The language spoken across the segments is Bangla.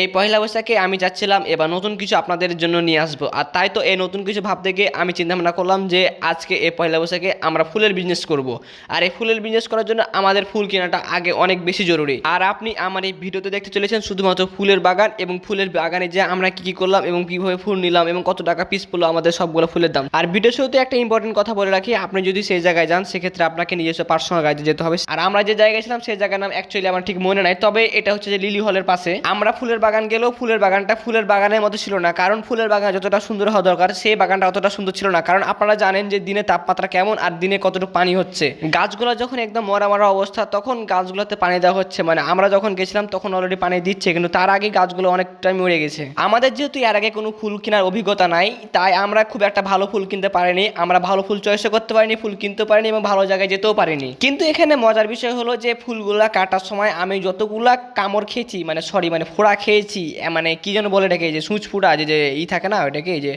এই পয়লা বৈশাখে আমি যাচ্ছিলাম, এবার নতুন কিছু আপনাদের জন্য নিয়ে আসব। আর তাই তো এই নতুন কিছু ভাবতে গিয়ে আমি চিন্তা ভাবনা করলাম যে আজকে এই পয়লা বৈশাখে আমরা ফুলের বিজনেস করব। আর এই ফুলের বিজনেস করার জন্য আমাদের ফুল কেনাটা আগে অনেক বেশি জরুরি। আর আপনি আমার এই ভিডিওতে দেখতে চলেছেন শুধুমাত্র ফুলের বাগান এবং ফুলের বাগানে যে আমরা কি কি করলাম এবং কীভাবে ফুল নিলাম এবং কত টাকা পিস পড়ল আমাদের সবগুলো ফুলের দাম। আর ভিডিও শুরুতে একটা ইম্পর্টেন্ট কথা বলে রাখি, আপনি যদি সেই জায়গায় যান, সেক্ষেত্রে আপনাকে নিজস্ব পার্সোনাল গাড়িতে যেতে হবে। আর আমরা যে জায়গায় ছিলাম, সেই জায়গার নাম অ্যাকচুয়ালি আমার ঠিক মনে নাই, তবে এটা হচ্ছে যে লিলি হলের পাশে। আমরা ফুলের বাগান গেলেও ফুলের বাগানটা ফুলের বাগানের মতো ছিল না। কারণ ফুলের বাগান যতটা সুন্দর হওয়া দরকার, সেই বাগানটা অতটা সুন্দর ছিল না। কারণ আপনারা জানেন যে দিনে তাপমাত্রা কেমন আর দিনে কতটুকু পানি হচ্ছে। গাছগুলো যখন একদম মরা মরা অবস্থা, তখন গাছগুলোতে পানি দেওয়া হচ্ছে। মানে আমরা যখন গেছিলাম, তখন অলরেডি পানি দিচ্ছে, কিন্তু তার আগে গাছগুলো অনেকটাই মরে গেছে। আমাদের যেহেতু এর আগে কোনো ফুল কেনার অভিজ্ঞতা নাই, তাই আমরা খুব একটা ভালো ফুল কিনতে পারিনি। আমরা ভালো ফুল চয়েসও করতে পারিনি, ফুল কিনতে পারিনি এবং ভালো জায়গায় যেতেও পারিনি। কিন্তু এখানে মজার বিষয় হলো যে ফুলগুলা কাটার সময় আমি যতগুলা কামড় খেয়েছি মানে সরি মানে ফোড়া খেয়েছি এ মানে কী যেন বলে এটাকে যে সুচ ফুটা, যে ই থাকে না, ওইটাকে যে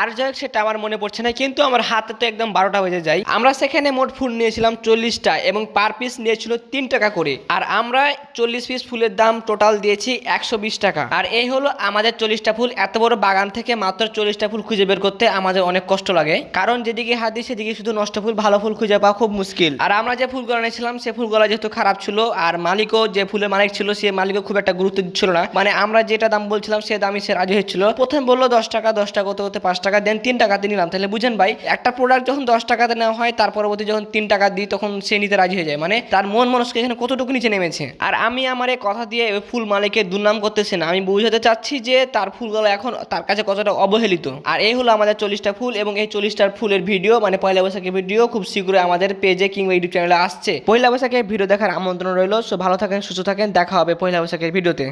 আর যাই হোক, সেটা আমার মনে পড়ছে না, কিন্তু আমার হাতে তো একদম বারোটা বেজে যায়। আমরা সেখানে মোট ফুল নিয়েছিলাম চল্লিশটা এবং পার পিস নিয়েছিল তিন টাকা করে। আর আমরা চল্লিশ পিস ফুলের দাম টোটাল দিয়েছি একশো বিশ টাকা। আর এই হলো আমাদের চল্লিশটা ফুল। এত বড় বাগান থেকে মাত্র চল্লিশটা ফুল খুঁজে বের করতে আমাদের অনেক কষ্ট লাগে। কারণ যেদিকে হাত দিই সেদিকে শুধু নষ্ট ফুল, ভালো ফুল খুঁজে পাওয়া খুব মুশকিল। আর আমরা যে ফুলগুলো নিয়েছিলাম সে ফুলগুলো যেহেতু খারাপ ছিল, আর মালিকও যে ফুলের মালিক ছিল, সে মালিকও খুব একটা গুরুত্ব দিচ্ছিল না। মানে আমরা যেটা দাম বলছিলাম, সে দামই সে রাজি হচ্ছিল। প্রথম বলল দশ টাকা দশ টাকা করতে করতে পাঁচ টাকা দেন, তিন টাকাতে নিলাম। তাহলে বুঝেন ভাই, একটা প্রোডাক্ট যখন দশ টাকাতে নেওয়া হয়, তার পরবর্তী যখন তিন টাকা দিই, তখন সে নিতে রাজি হয়ে যায়। মানে তার মন মনস্ক এখানে কতটুকু নিচে নেমেছে? আর আমি আমার এই কথা দিয়ে ফুল মালিকের দুর্নাম করতেছি না। আমি বুঝাতে চাচ্ছি যে তার ফুলগুলো এখন তার কাছে কতটা অবহেলিত। আর এই হলো আমাদের চল্লিশটা ফুল এবং এই চল্লিশটার ফুলের ভিডিও। মানে পয়লা বৈশাখের ভিডিও খুব শীঘ্রই আমাদের পেজে কিংবা ইউটিউব চ্যানেলে আসছে। পয়লা বৈশাখের ভিডিও দেখার আমন্ত্রণ রইল। সো ভালো থাকেন, সুস্থ থাকেন। দেখা হবে পয়লা বৈশাখের ভিডিওতে।